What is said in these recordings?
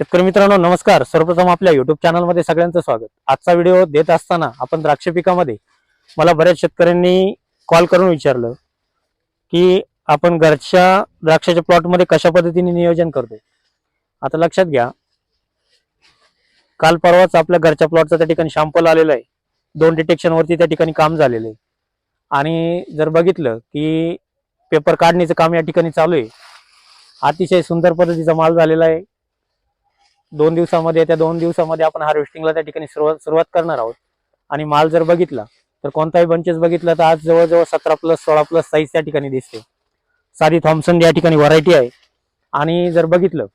शेतकरी मित्रांनो नमस्कार. सर्वप्रथम आपल्या युट्यूब चॅनलमध्ये सगळ्यांचं स्वागत. आजचा व्हिडिओ देत असताना आपण द्राक्ष पिकामध्ये मला बऱ्याच शेतकऱ्यांनी कॉल करून विचारलं की आपण घरच्या द्राक्षाच्या प्लॉटमध्ये कशा पद्धतीने नियोजन करतो आता लक्षात घ्या. काल परवाच आपल्या घरच्या प्लॉटचं त्या ठिकाणी शॅम्पल आलेलं आहे. दोन डिटेक्शन वरती त्या ठिकाणी काम झालेलं आहे. आणि जर बघितलं की पेपर काढणीचं काम या ठिकाणी चालू आहे. अतिशय सुंदर पद्धतीचा माल झालेला आहे. दोन दिवसामध्ये त्या दोन दिवसामध्ये आपण हार्वेस्टिंगला त्या ठिकाणी सुरुवात सुरुवात करणार आहोत. आणि माल जर बघितला तर कोणताही बंचेस बघितला तर आज जवळजवळ सतरा प्लस सोळा प्लस साईज त्या ठिकाणी दिसते. साधी थॉम्सन या ठिकाणी व्हरायटी आहे. आणि जर बघितलं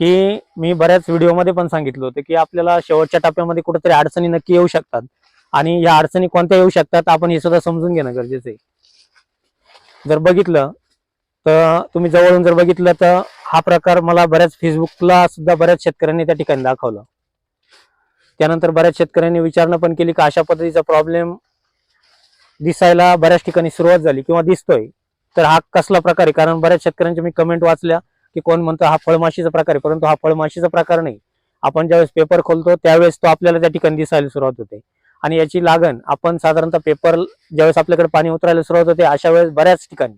की मी बऱ्याच व्हिडिओमध्ये पण सांगितलं होतं की आपल्याला शेवटच्या टप्प्यामध्ये कुठेतरी अडचणी नक्की येऊ शकतात. आणि या अडचणी कोणत्या येऊ शकतात आपण हे सुद्धा समजून घेणं गरजेचं आहे. जर बघितलं तर तुम्ही जवळून जर बघितलं तर हा प्रकार मला बऱ्याच फेसबुकला सुद्धा बऱ्याच शेतकऱ्यांनी त्या ठिकाणी दाखवला. त्यानंतर बऱ्याच शेतकऱ्यांनी विचारणा पण केली की अशा पद्धतीचा प्रॉब्लेम दिसायला बऱ्याच ठिकाणी सुरुवात झाली किंवा दिसतोय. तर हा कसला प्रकार आहे? कारण बऱ्याच शेतकऱ्यांच्या मी कमेंट वाचल्या की कोण म्हणतो हा फळमाशीचा प्रकार आहे परंतु हा फळमाशीचा प्रकार नाही. आपण ज्यावेळेस पेपर खोलतो त्यावेळेस तो आपल्याला त्या ठिकाणी दिसायला सुरुवात होते. आणि याची लागण आपण साधारणतः पेपर ज्यावेळेस आपल्याकडे पाणी उतरायला सुरुवात होते अशा वेळेस बऱ्याच ठिकाणी.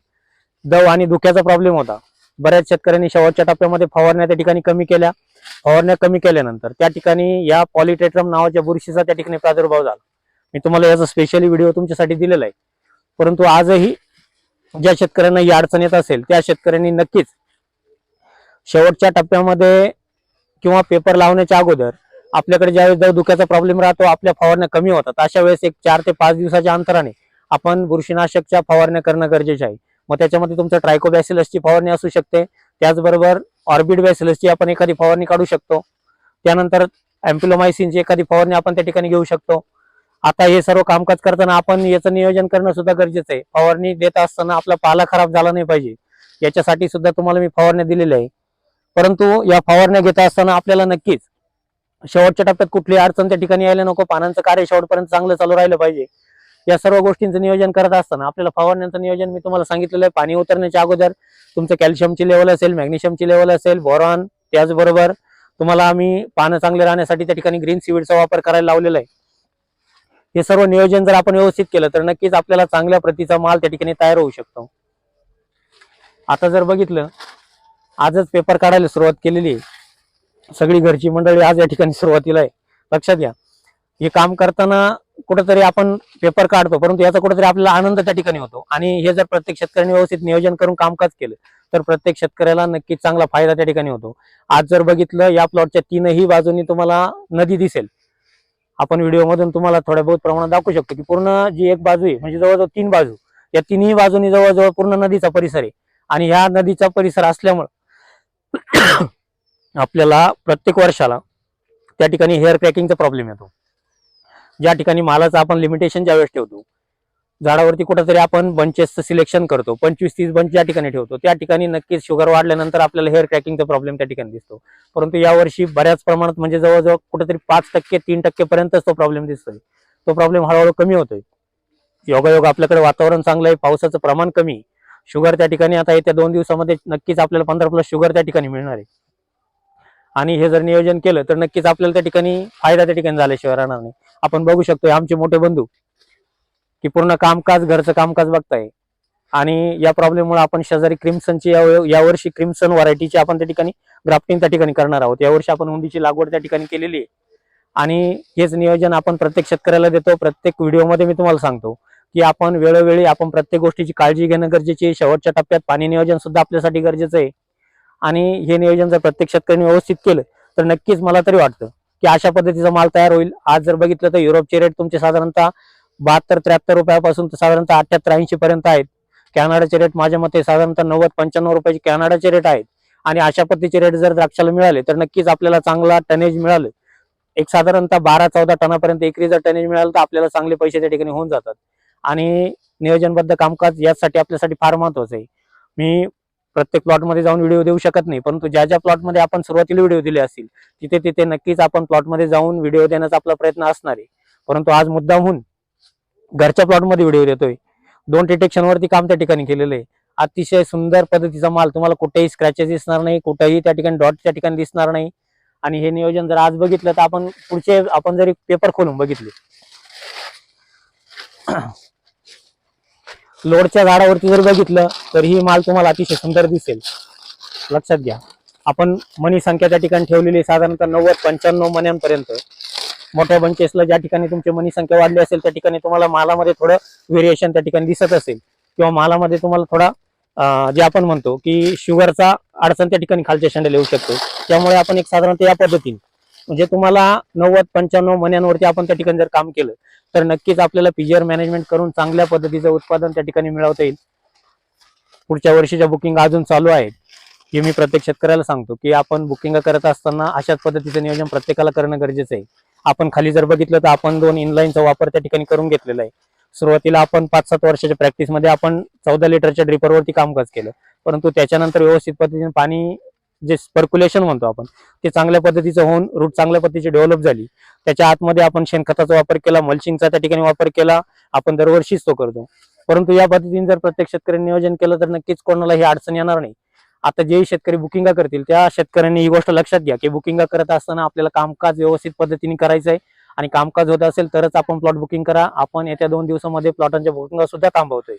दव आणि धुक्याचा प्रॉब्लेम होता. बऱ्याच शेतकऱ्यांनी शेवटच्या टप्प्यामध्ये फवारण्या त्या ठिकाणी कमी केल्या. फवारण्या कमी केल्यानंतर त्या ठिकाणी या पॉलिटेट्रम नावाच्या बुरशीचा त्या ठिकाणी प्रादुर्भाव झाला. मी तुम्हाला याचा स्पेशली व्हिडिओ तुमच्यासाठी दिलेला आहे. परंतु आजही ज्या शेतकऱ्यांना ही अडचण येत असेल त्या शेतकऱ्यांनी नक्कीच शेवटच्या टप्प्यामध्ये किंवा पेपर लावण्याच्या अगोदर आपल्याकडे ज्यावेळेस जर धुक्याचा प्रॉब्लेम राहतो आपल्या फवारण्या कमी होतात. अशा वेळेस एक चार ते पाच दिवसाच्या अंतराने आपण बुरशीनाशकच्या फवारण्या करणं गरजेचे आहे. मग त्याच्यामध्ये तुमचं ट्रायकोबॅसिलसची फवारणी असू शकते. त्याचबरोबर ऑर्बिड बॅसिलसची आपण एखादी फवारणी काढू शकतो. त्यानंतर अँपिलोमायसिनची एखादी फवारणी आपण त्या ठिकाणी घेऊ शकतो. आता हे सर्व कामकाज करताना आपण याचं नियोजन करणं सुद्धा गरजेचं आहे. फवारणी देत असताना आपला पाला खराब झाला नाही पाहिजे. याच्यासाठी सुद्धा तुम्हाला मी फवारण्या दिलेल्या आहे. परंतु या फवारण्या घेत असताना आपल्याला नक्कीच शेवटच्या टप्प्यात कुठली अडचण त्या ठिकाणी यायला नको. पानांचं कार्य शेवटपर्यंत चांगलं चालू राहिलं पाहिजे. या सर्व गोष्टींचं नियोजन करत असताना आपल्याला फवारण्याचं नियोजन मी तुम्हाला सांगितलेलं आहे. पाणी उतरण्याच्या अगोदर तुमचं कॅल्शियमची लेवल असेल मॅग्नेशियमची लेवल असेल बोरॉन त्याचबरोबर तुम्हाला आम्ही पानं चांगले राहण्यासाठी त्या ठिकाणी ग्रीन सिविडचा वापर करायला लावलेला आहे. हे सर्व नियोजन जर आपण व्यवस्थित केलं तर नक्कीच आपल्याला चांगल्या प्रतीचा माल त्या ठिकाणी तयार होऊ शकतो. आता जर बघितलं आजच पेपर काढायला सुरुवात केलेली आहे. सगळी घरची मंडळी आज या ठिकाणी सुरुवातीला आहे. लक्षात घ्या. हे काम करताना कुठेतरी आपण पेपर काढतो परंतु याचा कुठेतरी आपल्याला आनंद त्या ठिकाणी होतो. आणि हे जर प्रत्येक शेतकऱ्यांनी व्यवस्थित नियोजन करून कामकाज केलं तर प्रत्येक शेतकऱ्याला नक्कीच चांगला फायदा त्या ठिकाणी होतो. आज जर बघितलं या प्लॉटच्या तीनही बाजूनी तुम्हाला नदी दिसेल. आपण व्हिडिओमधून तुम्हाला थोड्या बहुत प्रमाणात दाखवू शकतो की पूर्ण जी एक बाजू आहे म्हणजे जवळजवळ तीन बाजू या तिन्ही बाजूनी जवळजवळ पूर्ण नदीचा परिसर आहे. आणि ह्या नदीचा परिसर असल्यामुळं आपल्याला प्रत्येक वर्षाला त्या ठिकाणी हेअर क्रॅकिंगचा प्रॉब्लेम येतो. ज्या ठिकाणी मालाचं आपण लिमिटेशन ज्यावेळेस ठेवतो झाडावरती कुठंतरी आपण बंचेसचं सिलेक्शन करतो पंचवीस तीस बंच ज्या ठिकाणी ठेवतो त्या ठिकाणी नक्कीच शुगर वाढल्यानंतर आपल्याला हेअर क्रॅकिंगचा प्रॉब्लेम त्या ठिकाणी दिसतो. परंतु यावर्षी बऱ्याच प्रमाणात म्हणजे जवळजवळ कुठेतरी पाच टक्के तीन टक्केपर्यंतच तो प्रॉब्लेम दिसतोय. तो प्रॉब्लेम हळूहळू कमी होतोय. योगायोग आपल्याकडे वातावरण चांगलं आहे पावसाचं प्रमाण कमी आहे. शुगर त्या ठिकाणी आता येत्या दोन दिवसामध्ये नक्कीच आपल्याला पंधरा प्लस शुगर त्या ठिकाणी मिळणार आहे. आणि हे जर नियोजन केलं तर नक्कीच आपल्याला त्या ठिकाणी फायदा त्या ठिकाणी झाल्याशिवाय राहणार नाही. आपण बघू शकतो आमचे मोठे बंधू की पूर्ण कामकाज घरचं कामकाज बघताय. आणि या प्रॉब्लेममुळे आपण शेजारी क्रिम्सनची या- यावर्षी क्रिम्सन व्हरायटीची आपण त्या ठिकाणी ग्राफ्टिंग त्या ठिकाणी करणार आहोत. यावर्षी आपण हुंडीची लागवड त्या ठिकाणी केलेली आहे. आणि हेच नियोजन आपण प्रत्येक शेतकऱ्याला देतो. प्रत्येक व्हिडिओमध्ये मी तुम्हाला सांगतो की आपण वेळोवेळी आपण प्रत्येक गोष्टीची काळजी घेणं गरजेची आहे. शेवटच्या टप्प्यात पाणी नियोजन सुद्धा आपल्यासाठी गरजेचं आहे. आणि हे नियोजन जर प्रत्येक शेतकऱ्यांनी व्यवस्थित केलं तर नक्कीच मला तरी वाटतं की अशा पद्धतीचा माल तयार होईल. आज जर बघितलं तर युरोपचे रेट तुमचे साधारणतः बहात्तर त्र्याहत्तर रुपयापासून तर साधारणतः अठ्याहत्तर ऐंशी पर्यंत आहेत. कॅनडाचे रेट माझ्या मते साधारणतः नव्वद पंच्याण्णव रुपयाचे कॅनडाचे रेट आहेत. आणि अशा पद्धतीचे रेट जर द्राक्षाला मिळाले तर नक्कीच आपल्याला चांगला टनेज मिळालं. एक साधारणतः बारा चौदा टनापर्यंत एकरी जर टनेज मिळालं तर आपल्याला चांगले पैसे त्या ठिकाणी होऊन जातात. आणि नियोजनबद्ध कामकाज यासाठी आपल्यासाठी फार महत्वाचं आहे. मी प्रत्येक प्लॉटमध्ये जाऊन व्हिडिओ देऊ शकत नाही. परंतु ज्या ज्या प्लॉटमध्ये आपण सुरुवातीला व्हिडिओ दिले असतील तिथे तिथे नक्कीच आपण प्लॉटमध्ये जाऊन व्हिडिओ देण्याचा आपला प्रयत्न असणार आहे. परंतु आज मुद्दामहून घरच्या प्लॉटमध्ये व्हिडिओ देतोय. दोन डिटेक्शनवरती काम त्या ठिकाणी केलेलं आहे. अतिशय सुंदर पद्धतीचा माल तुम्हाला कुठेही स्क्रॅचेस दिसणार नाही कुठेही त्या ठिकाणी डॉट त्या ठिकाणी दिसणार नाही. आणि हे नियोजन जर आज बघितलं तर आपण पुढचे आपण जरी पेपर खोलून बघितले लोडच्या झाडावरती जर बघितलं तर ही माल तुम्हाला अतिशय सुंदर दिसेल. लक्षात घ्या. आपण मनी संख्या त्या ठिकाणी ठेवलेली साधारणतः नव्वद पंच्याण्णव मण्यांपर्यंत. मोठ्या बंचेसला ज्या ठिकाणी तुमची मनी संख्या वाढली असेल त्या ठिकाणी तुम्हाला मालामध्ये थोडं व्हेरिएशन त्या ठिकाणी दिसत असेल. किंवा मालामध्ये तुम्हाला थोडा जे आपण म्हणतो की शुगरचा अडचण त्या ठिकाणी खालच्या शेंड्याला येऊ शकतो. त्यामुळे आपण एक साधारणतः या पद्धतीने म्हणजे तुम्हाला नव्वद पंच्याण्णव महिन्यांवरती आपण त्या ठिकाणी जर काम केलं तर नक्कीच आपल्याला पीजीआर मॅनेजमेंट करून चांगल्या पद्धतीचं उत्पादन त्या ठिकाणी मिळवता येईल. पुढच्या वर्षीच्या बुकिंग अजून चालू आहेत. हे मी प्रत्येक शेतकऱ्याला सांगतो की आपण बुकिंग करत असताना अशाच पद्धतीचं नियोजन प्रत्येकाला करणं गरजेचं आहे. आपण खाली जर बघितलं तर आपण दोन इनलाईनचा वापर त्या ठिकाणी करून घेतलेला आहे. सुरुवातीला आपण पाच सात वर्षाच्या प्रॅक्टिसमध्ये आपण चौदा लिटरच्या ड्रिपरवरती कामकाज केलं. परंतु त्याच्यानंतर व्यवस्थित पद्धतीने पाणी जे स्पर्क्युलेशन म्हणतो आपण ते चांगल्या पद्धतीचं होऊन रूट चांगल्या पद्धतीची डेव्हलप झाली. त्याच्या आतमध्ये आपण शेणखताचा वापर केला मल्चिंगचा त्या ठिकाणी वापर केला आपण दरवर्षीच तो करतो. परंतु या पद्धतीने जर प्रत्येक शेतकऱ्यांनी नियोजन केलं तर नक्कीच कोणाला ही अडचण येणार नाही. आता जेही शेतकरी बुकिंगा करतील त्या शेतकऱ्यांनी ही गोष्ट लक्षात घ्या की बुकिंगा करत असताना आपल्याला कामकाज व्यवस्थित पद्धतीने करायचं आहे. आणि कामकाज होत असेल तरच आपण प्लॉट बुकिंग करा. आपण येत्या दोन दिवसामध्ये प्लॉटांच्या बुकिंगा सुद्धा थांबवतोय.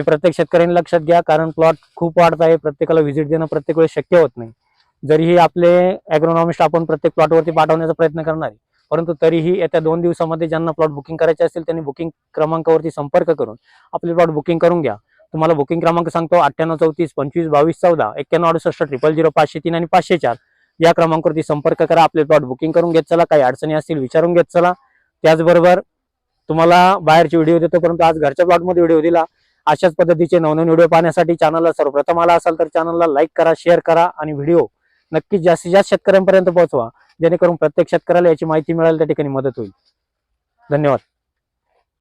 हे प्रत्येक शेतकऱ्यांनी लक्षात घ्या कारण प्लॉट खूप वाढत आहे. प्रत्येकाला व्हिजिट देणं प्रत्येक वेळेस शक्य होत नाही. जरीही आपले ॲग्रोनॉमिस्ट आपण प्रत्येक प्लॉटवरती पाठवण्याचा प्रयत्न करणार आहे परंतु तरीही येत्या दोन दिवसामध्ये ज्यांना प्लॉट बुकिंग करायचे असेल त्यांनी बुकिंग क्रमांकावरती संपर्क करून आपले प्लॉट बुकिंग करून घ्या. तुम्हाला बुकिंग क्रमांक सांगतो अठ्ठ्याण्णव चौतीस पंचवीस बावीस चौदा एक्क्याण्णव अडुसष्ट ट्रिपल झिरो पाचशे तीन आणि पाचशे चार या क्रमांकावरती संपर्क करा आपले प्लॉट बुकिंग करून घेत चला काही अडचणी असतील विचारून घेत चला. त्याचबरोबर तुम्हाला बाहेरचे व्हिडिओ देतो परंतु आज घरच्या प्लॉटमध्ये व्हिडिओ दिला. अशाच पद्धतीचे नवनवीन व्हिडिओ पाहण्यासाठी चॅनलला सर्वप्रथम आला असाल तर चॅनलला लाईक करा शेअर करा आणि व्हिडिओ नक्कीच जास्तीत जास्त शेतकऱ्यांपर्यंत पोहोचवा. जेणेकरून प्रत्येक शेतकऱ्याला याची माहिती मिळाली त्या ठिकाणी मदत होईल. धन्यवाद.